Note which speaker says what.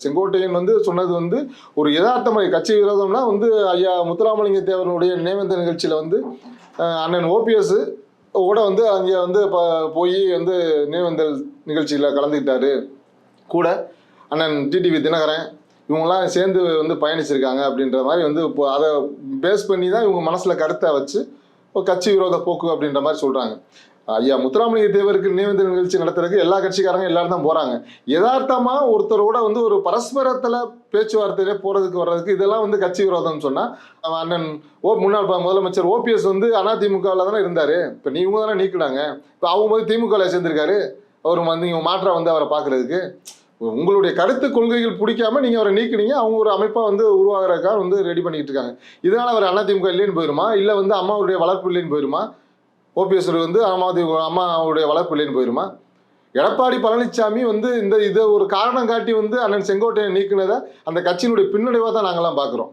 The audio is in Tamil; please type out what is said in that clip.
Speaker 1: செங்கோட்டையன் வந்து சொன்னது வந்து ஒரு யதார்த்தமாக கட்சி விரோதம்னா வந்து ஐயா முத்துராமலிங்க தேவனுடைய நினைவேந்த நிகழ்ச்சியில் வந்து அண்ணன் ஓபிஎஸ் கூட வந்து அங்கே வந்து இப்போ போய் வந்து நினைவேந்தல் நிகழ்ச்சியில் கலந்துக்கிட்டாரு. கூட அண்ணன் டிடிவி தினகரன் இவங்கெல்லாம் சேர்ந்து வந்து பயணிச்சிருக்காங்க அப்படின்ற மாதிரி வந்து இப்போ அதை பேஸ் பண்ணி தான் இவங்க மனசில் கருத்தை வச்சு இப்போ கட்சி விரோத போக்கு அப்படின்ற மாதிரி சொல்கிறாங்க ஐயா முத்துராமலிங்க தேவருக்கு நினைவேந்தல் நிகழ்ச்சி நடத்துறதுக்கு எல்லா கட்சிக்காரங்க எல்லாரும் தான் போகிறாங்க யதார்த்தமா ஒருத்தரோட வந்து ஒரு பரஸ்பரத்துல பேச்சுவார்த்தையில போறதுக்கு வர்றதுக்கு இதெல்லாம் வந்து கட்சி விரோதம்னு சொன்னா அவன் அண்ணன் ஓ முன்னாள் முதலமைச்சர் ஓபிஎஸ் வந்து அதிமுகவில் தானே இருந்தாரு. இப்போ நீ இவங்க தானே நீக்கினாங்க. இப்போ அவங்க போது திமுகவில் சேர்ந்திருக்காரு. அவர் வந்து இவங்க மாற்றம் வந்து அவரை பார்க்கறதுக்கு உங்களுடைய கருத்து கொள்கைகள் பிடிக்காம நீங்க அவரை நீக்கினீங்க அவங்க ஒரு அமைப்பா வந்து உருவாகிறக்காக வந்து ரெடி பண்ணிட்டு இருக்காங்க. இதனால அவர் அதிமுக இல்லைன்னு போயிருமா? இல்ல வந்து அம்மாவுடைய வளர்ப்பு இல்லைன்னு போயிருமா? ஓபிஎஸ் வந்து அம்மாவுடைய அம்மாவுடைய வளர்ப்பு இல்லைன்னு போயிருமா? எடப்பாடி பழனிசாமி வந்து இந்த இதை ஒரு காரணம் காட்டி வந்து அண்ணன் செங்கோட்டையை நீக்கினதை அந்த கட்சியினுடைய பின்னடைவாக தான் நாங்கள்லாம் பார்க்குறோம்.